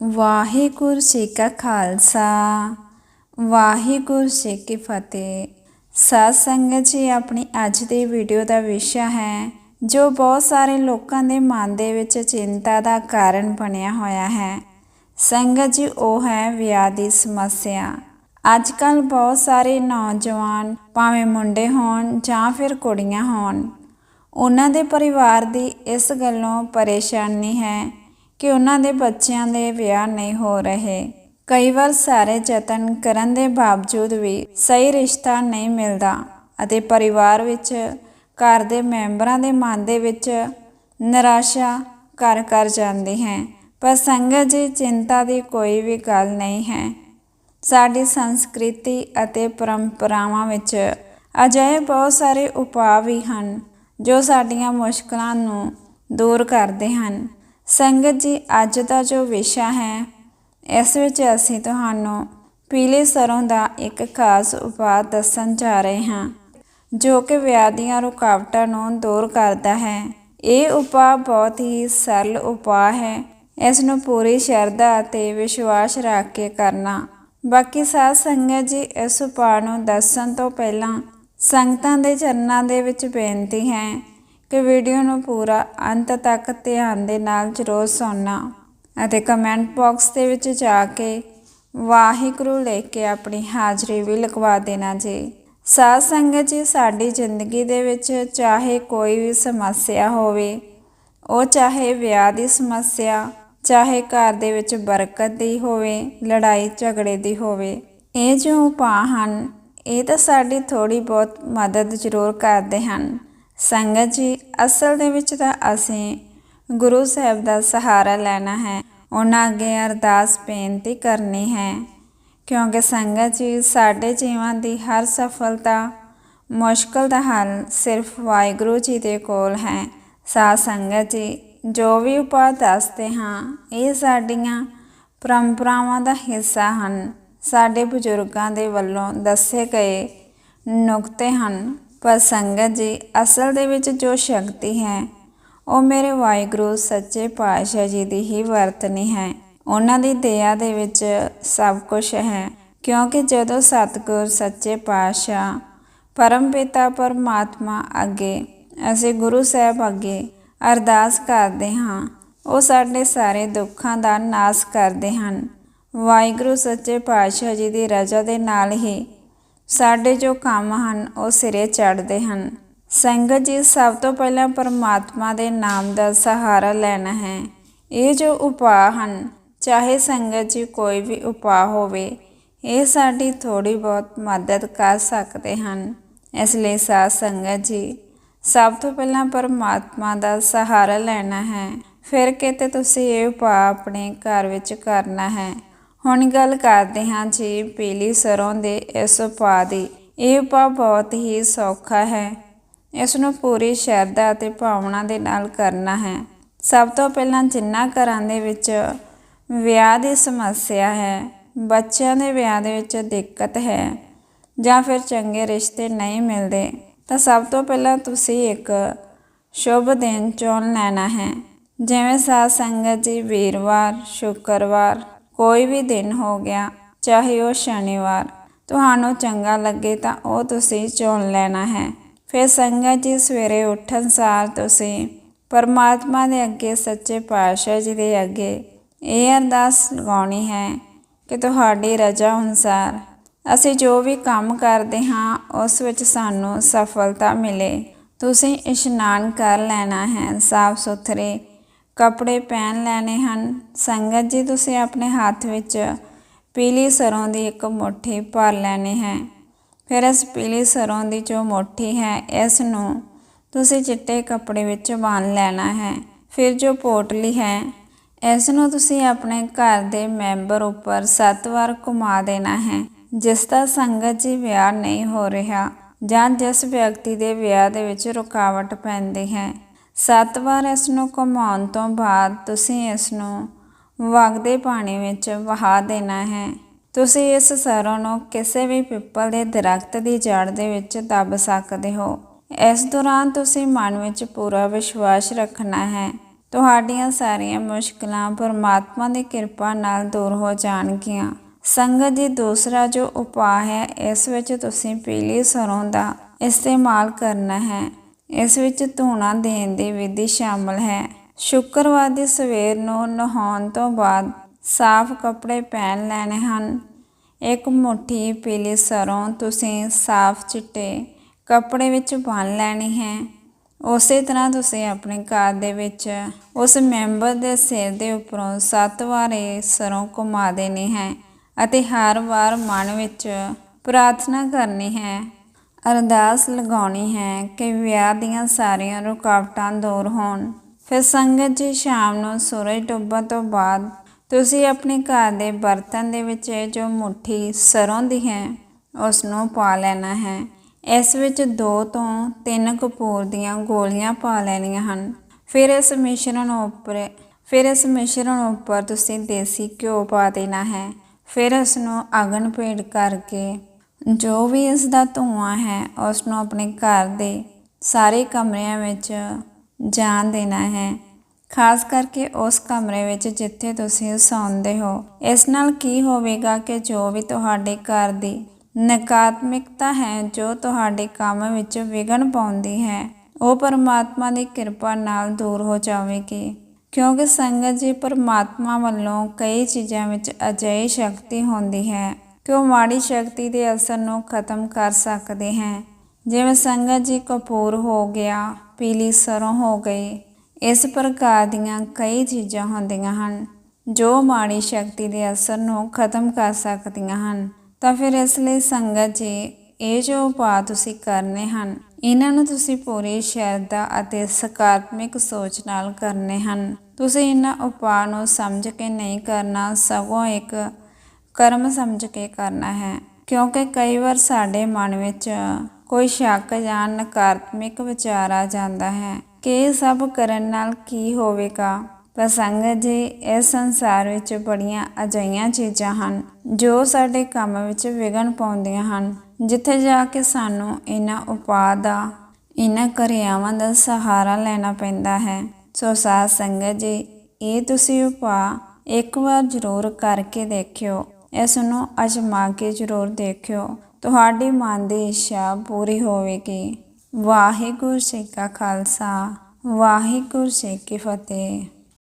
ਵਾਹਿਗੁਰੂ ਜੀ ਕਾ ਖਾਲਸਾ, ਵਾਹਿਗੁਰੂ ਜੀ ਕੀ ਫਤਿਹ। ਸਾਧ ਸੰਗਤ ਜੀ, ਆਪਣੀ ਅੱਜ ਦੀ ਵੀਡੀਓ ਦਾ ਵਿਸ਼ਾ ਹੈ, ਜੋ ਬਹੁਤ ਸਾਰੇ ਲੋਕਾਂ ਦੇ ਮਨ ਦੇ ਵਿੱਚ ਚਿੰਤਾ ਦਾ ਕਾਰਨ ਬਣਿਆ ਹੋਇਆ ਹੈ। ਸੰਗਤ ਜੀ, ਉਹ ਹੈ ਵਿਆਹ ਦੀ ਸਮੱਸਿਆ। ਅੱਜ ਕੱਲ ਬਹੁਤ ਸਾਰੇ ਨੌਜਵਾਨ ਭਾਵੇਂ ਮੁੰਡੇ ਹੋਣ ਜਾਂ ਫਿਰ ਕੁੜੀਆਂ ਹੋਣ, ਉਹਨਾਂ ਦੇ ਪਰਿਵਾਰ ਦੀ ਇਸ ਗੱਲੋਂ ਪਰੇਸ਼ਾਨੀ ਹੈ ਕਿ ਉਹਨਾਂ ਦੇ ਬੱਚਿਆਂ ਦੇ ਵਿਆਹ ਨਹੀਂ ਹੋ ਰਹੇ। ਕਈ ਵਾਰ ਸਾਰੇ ਯਤਨ ਕਰਨ ਦੇ ਬਾਵਜੂਦ ਵੀ ਸਹੀ ਰਿਸ਼ਤਾ ਨਹੀਂ ਮਿਲਦਾ ਅਤੇ ਪਰਿਵਾਰ ਵਿੱਚ ਘਰ ਦੇ ਮੈਂਬਰਾਂ ਦੇ ਮਨ ਦੇ ਵਿੱਚ ਨਿਰਾਸ਼ਾ ਘਰ ਕਰ ਜਾਂਦੀ ਹੈ। ਪਰ ਸੰਗਤ ਜੀ ਚਿੰਤਾ ਦੀ ਕੋਈ ਵੀ ਗੱਲ ਨਹੀਂ ਹੈ। ਸਾਡੀ ਸੰਸਕ੍ਰਿਤੀ ਅਤੇ ਪਰੰਪਰਾਵਾਂ ਵਿੱਚ ਅਜਿਹੇ ਬਹੁਤ ਸਾਰੇ ਉਪਾਅ ਵੀ ਹਨ ਜੋ ਸਾਡੀਆਂ ਮੁਸ਼ਕਲਾਂ ਨੂੰ ਦੂਰ ਕਰਦੇ ਹਨ। ਸੰਗਤ ਜੀ, ਅੱਜ ਦਾ ਜੋ ਵਿਸ਼ਾ ਹੈ, ਇਸ ਵਿੱਚ ਅਸੀਂ ਤੁਹਾਨੂੰ ਪੀਲੇ ਸਰੋਂ ਦਾ ਇੱਕ ਖਾਸ ਉਪਾਅ ਦੱਸਣ ਜਾ ਰਹੇ ਹਾਂ, ਜੋ ਕਿ ਵਿਆਹ ਦੀਆਂ ਰੁਕਾਵਟਾਂ ਨੂੰ ਦੂਰ ਕਰਦਾ ਹੈ। ਇਹ ਉਪਾਅ ਬਹੁਤ ਹੀ ਸਰਲ ਉਪਾਅ ਹੈ। ਇਸ ਨੂੰ ਪੂਰੀ ਸ਼ਰਧਾ ਅਤੇ ਵਿਸ਼ਵਾਸ ਰੱਖ ਕੇ ਕਰਨਾ। ਬਾਕੀ ਸਾਧ ਸੰਗਤ ਜੀ, ਇਸ ਉਪਾਅ ਨੂੰ ਦੱਸਣ ਤੋਂ ਪਹਿਲਾਂ ਸੰਗਤਾਂ ਦੇ ਚਰਨਾਂ ਦੇ ਵਿੱਚ ਬੇਨਤੀ ਹੈ ਕਿ ਵੀਡੀਓ ਨੂੰ ਪੂਰਾ ਅੰਤ ਤੱਕ ਧਿਆਨ ਦੇ ਨਾਲ ਜ਼ਰੂਰ ਸੁਣਨਾ ਅਤੇ ਕਮੈਂਟ ਬਾਕਸ ਦੇ ਵਿੱਚ ਜਾ ਕੇ ਵਾਹਿਗੁਰੂ ਲੈ ਕੇ ਆਪਣੀ ਹਾਜ਼ਰੀ ਵੀ ਲਗਵਾ ਦੇਣਾ ਜੀ। ਸਾਧ ਸੰਗਤ ਜੀ, ਸਾਡੀ ਜ਼ਿੰਦਗੀ ਦੇ ਵਿੱਚ ਚਾਹੇ ਕੋਈ ਵੀ ਸਮੱਸਿਆ ਹੋਵੇ, ਉਹ ਚਾਹੇ ਵਿਆਹ ਦੀ ਸਮੱਸਿਆ, ਚਾਹੇ ਘਰ ਦੇ ਵਿੱਚ ਬਰਕਤ ਦੀ ਹੋਵੇ, ਲੜਾਈ ਝਗੜੇ ਦੀ ਹੋਵੇ, ਇਹ ਜੋ ਉਪਾਅ ਹਨ, ਇਹ ਤਾਂ ਸਾਡੀ ਥੋੜੀ ਬਹੁਤ ਮਦਦ ਜ਼ਰੂਰ ਕਰਦੇ ਹਨ। ਸੰਗਤ ਜੀ, ਅਸਲ ਦੇ ਵਿੱਚ ਤਾਂ ਅਸੀਂ ਗੁਰੂ ਸਾਹਿਬ ਦਾ ਸਹਾਰਾ ਲੈਣਾ ਹੈ। ਉਹਨਾਂ ਅੱਗੇ ਅਰਦਾਸ ਬੇਨਤੀ ਕਰਨੀ ਹੈ, ਕਿਉਂਕਿ ਸੰਗਤ ਜੀ, ਸਾਡੇ ਜੀਵਨ ਦੀ ਹਰ ਸਫਲਤਾ ਮੁਸ਼ਕਲ ਦਾ ਹੱਲ ਸਿਰਫ ਵਾਹਿਗੁਰੂ ਜੀ ਦੇ ਕੋਲ ਹੈ। ਸਾਧ ਸੰਗਤ ਜੀ, ਜੋ ਵੀ ਉਪਾਅ ਦੱਸਦੇ ਹਾਂ, ਇਹ ਸਾਡੀਆਂ ਪਰੰਪਰਾਵਾਂ ਦਾ ਹਿੱਸਾ ਹਨ। ਸਾਡੇ ਬਜ਼ੁਰਗਾਂ ਦੇ ਵੱਲੋਂ ਦੱਸੇ ਗਏ ਨੁਕਤੇ ਹਨ। ਪਰ ਸੰਗਤ ਜੀ, ਅਸਲ ਦੇ ਵਿੱਚ ਜੋ ਸ਼ਕਤੀ ਹੈ, ਉਹ ਮੇਰੇ ਵਾਹਿਗੁਰੂ, ਸੱਚੇ ਪਾਤਸ਼ਾਹ ਜੀ ਦੀ ਹੀ ਵਰਤਨੀ ਹੈ। ਉਹਨਾਂ ਦੀ ਦਇਆ ਦੇ ਵਿੱਚ ਸਭ ਕੁਝ ਹੈ, ਕਿਉਂਕਿ ਜਦੋਂ ਸਤਿਗੁਰ, ਸੱਚੇ ਪਾਤਸ਼ਾਹ, ਪਰਮ ਪਿਤਾ, ਪਰਮਾਤਮਾ ਅੱਗੇ ਅਸੀਂ ਗੁਰੂ ਸਾਹਿਬ ਅੱਗੇ ਅਰਦਾਸ ਕਰਦੇ ਹਾਂ, ਉਹ ਸਾਡੇ ਸਾਰੇ ਦੁੱਖਾਂ ਦਾ ਨਾਸ਼ ਕਰਦੇ ਹਨ। ਵਾਹਿਗੁਰੂ, ਸੱਚੇ ਪਾਤਸ਼ਾਹ ਜੀ ਦੀ ਰਜ਼ਾ ਦੇ ਨਾਲ ਹੀ ਸਾਡੇ ਜੋ ਕੰਮ ਹਨ, ਉਹ ਸਿਰੇ ਚੜ੍ਹਦੇ ਹਨ। ਸੰਗਤ ਜੀ, ਸਭ ਤੋਂ ਪਹਿਲਾਂ ਪਰਮਾਤਮਾ ਦੇ ਨਾਮ ਦਾ ਸਹਾਰਾ ਲੈਣਾ ਹੈ। ਇਹ ਜੋ ਉਪਾਅ ਹਨ, ਚਾਹੇ ਸੰਗਤ ਜੀ ਕੋਈ ਵੀ ਉਪਾਅ ਹੋਵੇ, ਇਹ ਸਾਡੀ ਥੋੜੀ ਬਹੁਤ ਮਦਦ ਕਰ ਸਕਦੇ ਹਨ। ਇਸ ਲਈ ਸਾਧ ਸੰਗਤ ਜੀ, ਸਭ ਤੋਂ ਪਹਿਲਾਂ ਪਰਮਾਤਮਾ ਦਾ ਸਹਾਰਾ ਲੈਣਾ ਹੈ। ਫਿਰ ਕਿਤੇ ਤੁਸੀਂ ਇਹ ਉਪਾਅ ਆਪਣੇ ਘਰ ਵਿੱਚ ਕਰਨਾ ਹੈ। ਹੁਣ ਗੱਲ ਕਰਦੇ ਹਾਂ ਜੀ ਪੀਲੀ ਸਰੋਂ ਦੇ ਇਸ ਉਪਾਅ ਦੀ। ਇਹ ਉਪਾਅ ਬਹੁਤ ਹੀ ਸੌਖਾ ਹੈ। ਇਸ ਨੂੰ ਪੂਰੀ ਸ਼ਰਧਾ ਅਤੇ ਭਾਵਨਾ ਦੇ ਨਾਲ ਕਰਨਾ ਹੈ। ਸਭ ਤੋਂ ਪਹਿਲਾਂ ਜਿੰਨਾ ਘਰਾਂ ਦੇ ਵਿੱਚ ਵਿਆਹ ਦੀ ਸਮੱਸਿਆ ਹੈ, ਬੱਚਿਆਂ ਦੇ ਵਿਆਹ ਦੇ ਵਿੱਚ ਦਿੱਕਤ ਹੈ ਜਾਂ ਫਿਰ ਚੰਗੇ ਰਿਸ਼ਤੇ ਨਹੀਂ ਮਿਲਦੇ, ਤਾਂ ਸਭ ਤੋਂ ਪਹਿਲਾਂ ਤੁਸੀਂ ਇੱਕ ਸ਼ੁਭ ਦਿਨ ਚੁਣ ਲੈਣਾ ਹੈ। ਜਿਵੇਂ ਸਾਧ ਸੰਗਤ ਜੀ ਵੀਰਵਾਰ, ਸ਼ੁੱਕਰਵਾਰ ਕੋਈ ਵੀ ਦਿਨ ਹੋ ਗਿਆ, ਚਾਹੇ ਉਹ ਸ਼ਨੀਵਾਰ, ਤੁਹਾਨੂੰ ਚੰਗਾ ਲੱਗੇ ਤਾਂ ਉਹ ਤੁਸੀਂ ਚੁਣ ਲੈਣਾ ਹੈ। ਫਿਰ ਸੰਗਤ ਜੀ ਸਵੇਰੇ ਉੱਠਣ ਸਾਰ ਤੁਸੀਂ ਪਰਮਾਤਮਾ ਦੇ ਅੱਗੇ ਸੱਚੇ ਪਾਤਸ਼ਾਹ ਜੀ ਦੇ ਅੱਗੇ ਇਹ ਅਰਦਾਸ ਲਗਾਉਣੀ ਹੈ ਕਿ ਤੁਹਾਡੀ ਰਜ਼ਾ ਅਨੁਸਾਰ ਅਸੀਂ ਜੋ ਵੀ ਕੰਮ ਕਰਦੇ ਹਾਂ, ਉਸ ਵਿੱਚ ਸਾਨੂੰ ਸਫਲਤਾ ਮਿਲੇ। ਤੁਸੀਂ ਇਸ਼ਨਾਨ ਕਰ ਲੈਣਾ ਹੈ ਸਾਫ਼ ਸੁਥਰੇ ਕੱਪੜੇ ਪਹਿਨ ਲੈਣੇ ਹਨ। ਸੰਗਤ ਜੀ, ਤੁਸੀਂ ਆਪਣੇ ਹੱਥ ਵਿੱਚ ਪੀਲੀ ਸਰੋਂ ਦੀ ਇੱਕ ਮੁੱਠੀ ਭਰ ਲੈਣੀ ਹੈ। ਫਿਰ ਇਸ ਪੀਲੀ ਸਰੋਂ ਦੀ ਜੋ ਮੁੱਠੀ ਹੈ, ਇਸ ਨੂੰ ਤੁਸੀਂ ਚਿੱਟੇ ਕੱਪੜੇ ਵਿੱਚ ਬੰਨ ਲੈਣਾ ਹੈ। ਫਿਰ ਜੋ ਪੋਟਲੀ ਹੈ, ਇਸ ਨੂੰ ਤੁਸੀਂ ਆਪਣੇ ਘਰ ਦੇ ਮੈਂਬਰ ਉੱਪਰ ਸੱਤ ਵਾਰ ਘੁਮਾ ਦੇਣਾ ਹੈ। ਜਿਸ ਦਾ ਸੰਗਤ ਜੀ ਵਿਆਹ ਨਹੀਂ ਹੋ ਰਿਹਾ ਜਾਂ ਜਿਸ ਵਿਅਕਤੀ ਦੇ ਵਿਆਹ ਦੇ ਵਿੱਚ ਰੁਕਾਵਟ ਪੈਂਦੀ ਹੈ ਸੱਤ ਵਾਰ ਇਸ ਨੂੰ ਘੁਮਾਉਣ ਤੋਂ ਬਾਅਦ ਤੁਸੀਂ ਇਸ ਨੂੰ ਵਗਦੇ ਪਾਣੀ ਵਿੱਚ ਵਹਾ ਦੇਣਾ ਹੈ। ਤੁਸੀਂ ਇਸ ਸਰੋਂ ਨੂੰ ਕਿਸੇ ਵੀ ਪਿੱਪਲ ਦੇ ਦਰਖਤ ਦੀ ਜੜ ਦੇ ਵਿੱਚ ਦੱਬ ਸਕਦੇ ਹੋ। ਇਸ ਦੌਰਾਨ ਤੁਸੀਂ ਮਨ ਵਿੱਚ ਪੂਰਾ ਵਿਸ਼ਵਾਸ ਰੱਖਣਾ ਹੈ। ਤੁਹਾਡੀਆਂ ਸਾਰੀਆਂ ਮੁਸ਼ਕਲਾਂ ਪਰਮਾਤਮਾ ਦੀ ਕਿਰਪਾ ਨਾਲ ਦੂਰ ਹੋ ਜਾਣਗੀਆਂ। ਸੰਗਤ ਜੀ ਦੂਸਰਾ ਜੋ ਉਪਾਅ ਹੈ, ਇਸ ਵਿੱਚ ਤੁਸੀਂ ਪੀਲੀ ਸਰੋਂ ਦਾ ਇਸਤੇਮਾਲ ਕਰਨਾ ਹੈ। ਇਸ ਵਿੱਚ ਧੂਣਾ ਦੇਣ ਦੀ ਵਿਧੀ ਸ਼ਾਮਲ ਹੈ। ਸ਼ੁੱਕਰਵਾਰ ਦੀ ਸਵੇਰ ਨੂੰ ਨਹਾਉਣ ਤੋਂ ਬਾਅਦ ਸਾਫ਼ ਕੱਪੜੇ ਪਹਿਨ ਲੈਣੇ ਹਨ। ਇੱਕ ਮੁਠੀ ਪੀਲੀ ਸਰੋਂ ਤੁਸੀਂ ਸਾਫ਼ ਚਿੱਟੇ ਕੱਪੜੇ ਵਿੱਚ ਬੰਨ੍ਹ ਲੈਣੀ ਹੈ। ਉਸੇ ਤਰ੍ਹਾਂ ਤੁਸੀਂ ਆਪਣੇ ਘਰ ਦੇ ਵਿੱਚ ਉਸ ਮੈਂਬਰ ਦੇ ਸਿਰ ਦੇ ਉੱਪਰੋਂ ਸੱਤ ਵਾਰ ਇਹ ਸਰੋਂ ਘੁਮਾ ਦੇਣੀ ਹੈ ਅਤੇ ਹਰ ਵਾਰ ਮਨ ਵਿੱਚ ਪ੍ਰਾਰਥਨਾ ਕਰਨੀ ਹੈ। ਅਰਦਾਸ ਲਗਾਉਣੀ ਹੈ ਕਿ ਵਿਆਹ ਦੀਆਂ ਸਾਰੀਆਂ ਰੁਕਾਵਟਾਂ ਦੂਰ ਹੋਣ। ਫਿਰ ਸੰਗਤ ਜੀ ਸ਼ਾਮ ਨੂੰ ਸੂਰਜ ਡੁੱਬਣ ਤੋਂ ਬਾਅਦ ਤੁਸੀਂ ਆਪਣੇ ਘਰ ਦੇ ਬਰਤਨ ਦੇ ਵਿੱਚ ਇਹ ਜੋ ਮੁੱਠੀ ਸਰੋਂ ਦੀ ਹੈ ਉਸ ਨੂੰ ਪਾ ਲੈਣਾ ਹੈ। ਇਸ ਵਿੱਚ 2 ਤੋਂ 3 ਕਪੂਰ ਦੀਆਂ ਗੋਲੀਆਂ ਪਾ ਲੈਣੀਆਂ ਹਨ। ਫਿਰ ਇਸ ਮਿਸ਼ਰਣ ਉੱਪਰ, ਫਿਰ ਇਸ ਮਿਸ਼ਰਣ ਉੱਪਰ ਤੁਸੀਂ ਦੇਸੀ ਘਿਓ ਪਾ ਦੇਣਾ ਹੈ। ਫਿਰ ਇਸ ਨੂੰ ਅਗਨ ਭੇਟ ਕਰਕੇ ਜੋ ਵੀ ਇਸ ਦਾ ਧੂਆਂ ਹੈ ਉਸ ਨੂੰ ਆਪਣੇ ਘਰ ਦੇ ਸਾਰੇ ਕਮਰਿਆਂ ਵਿੱਚ ਜਾਣ ਦੇਣਾ ਹੈ। ਖਾਸ ਕਰਕੇ ਉਸ ਕਮਰੇ ਵਿੱਚ ਜਿੱਥੇ ਤੁਸੀਂ ਸੌਂਦੇ ਹੋ। ਇਸ ਨਾਲ ਕੀ ਹੋਵੇਗਾ ਕਿ ਜੋ ਵੀ ਤੁਹਾਡੇ ਘਰ ਦੀ ਨਕਾਰਾਤਮਕਤਾ ਹੈ, ਜੋ ਤੁਹਾਡੇ ਕੰਮ ਵਿੱਚ ਵਿਘਨ ਪਾਉਂਦੀ ਹੈ, ਉਹ ਪਰਮਾਤਮਾ ਦੀ ਕਿਰਪਾ ਨਾਲ ਦੂਰ ਹੋ ਜਾਵੇਗੀ। ਕਿਉਂਕਿ ਸੰਗਤ ਜੀ ਪਰਮਾਤਮਾ ਵੱਲੋਂ ਕਈ ਚੀਜ਼ਾਂ ਵਿੱਚ ਅਜਿਹੀ ਸ਼ਕਤੀ ਹੁੰਦੀ ਹੈ। ਕਿ ਉਹ ਮਾੜੀ ਸ਼ਕਤੀ ਦੇ ਅਸਰ ਨੂੰ ਖਤਮ ਕਰ ਸਕਦੇ ਹੈ। ਜਿਵੇਂ ਸੰਗਤ ਜੀ ਕਪੂਰ ਹੋ ਗਿਆ, ਪੀਲੀ ਸਰੋਂ ਹੋ ਗਈ, ਇਸ ਪ੍ਰਕਾਰ ਦੀਆਂ ਕਈ ਚੀਜ਼ਾਂ ਹੁੰਦੀਆਂ ਹਨ, ਜੋ ਮਾੜੀ ਸ਼ਕਤੀ ਦੇ ਅਸਰ ਨੂੰ ਖਤਮ ਕਰ ਸਕਦੀਆਂ ਹਨ। ਤਾਂ ਫਿਰ ਇਸ ਲਈ ਸੰਗਤ ਜੀ, ਇਹ ਜੋ ਉਪਾਅ ਤੁਸੀਂ ਕਰਨੇ ਹਨ, ਇਹਨਾਂ ਨੂੰ ਤੁਸੀਂ ਪੂਰੀ ਸ਼ਰਧਾ ਅਤੇ ਸਕਾਰਾਤਮਕ ਸੋਚ ਨਾਲ ਕਰਨੇ ਹਨ। ਤੁਸੀਂ ਇਹਨਾਂ ਉਪਾਅ ਨੂੰ ਸਮਝ ਕੇ ਨਹੀਂ ਕਰਨਾ, ਸਗੋਂ ਇੱਕ ਕਰਮ ਸਮਝ ਕੇ ਕਰਨਾ ਹੈ। ਕਿਉਂਕਿ ਕਈ ਵਾਰ ਸਾਡੇ ਮਨ ਵਿੱਚ ਕੋਈ ਸ਼ੱਕ ਜਾਂ ਨਕਾਰਾਤਮਕ ਵਿਚਾਰ ਆ ਜਾਂਦਾ ਹੈ ਕਿ ਇਹ ਸਭ ਕਰਨ ਨਾਲ ਕੀ ਹੋਵੇਗਾ। ਪਰ ਸੰਗਤ ਜੀ, ਇਸ ਸੰਸਾਰ ਵਿੱਚ ਬੜੀਆਂ ਅਜਿਹੀਆਂ ਚੀਜ਼ਾਂ ਹਨ ਜੋ ਸਾਡੇ ਕੰਮ ਵਿੱਚ ਵਿਘਨ ਪਾਉਂਦੀਆਂ ਹਨ, ਜਿੱਥੇ ਜਾ ਕੇ ਸਾਨੂੰ ਇਹਨਾਂ ਉਪਾਅ ਦਾ, ਇਹਨਾਂ ਕਿਰਿਆਵਾਂ ਦਾ ਸਹਾਰਾ ਲੈਣਾ ਪੈਂਦਾ ਹੈ। ਸੋ ਸਾਧ ਸੰਗਤ ਜੀ, ਇਹ ਤੁਸੀਂ ਉਪਾਅ ਇੱਕ ਵਾਰ ਜ਼ਰੂਰ ਕਰਕੇ ਦੇਖਿਓ। ਇਸ ਨੂੰ ਅਜਮਾ ਕੇ ਜ਼ਰੂਰ ਦੇਖਿਓ। ਤੁਹਾਡੀ ਮਨ ਦੀ ਇੱਛਾ ਪੂਰੀ ਹੋਵੇਗੀ। ਵਾਹਿਗੁਰੂ ਜੀ ਕਾ ਖਾਲਸਾ, ਵਾਹਿਗੁਰੂ ਜੀ ਕੀ ਫਤਿਹ।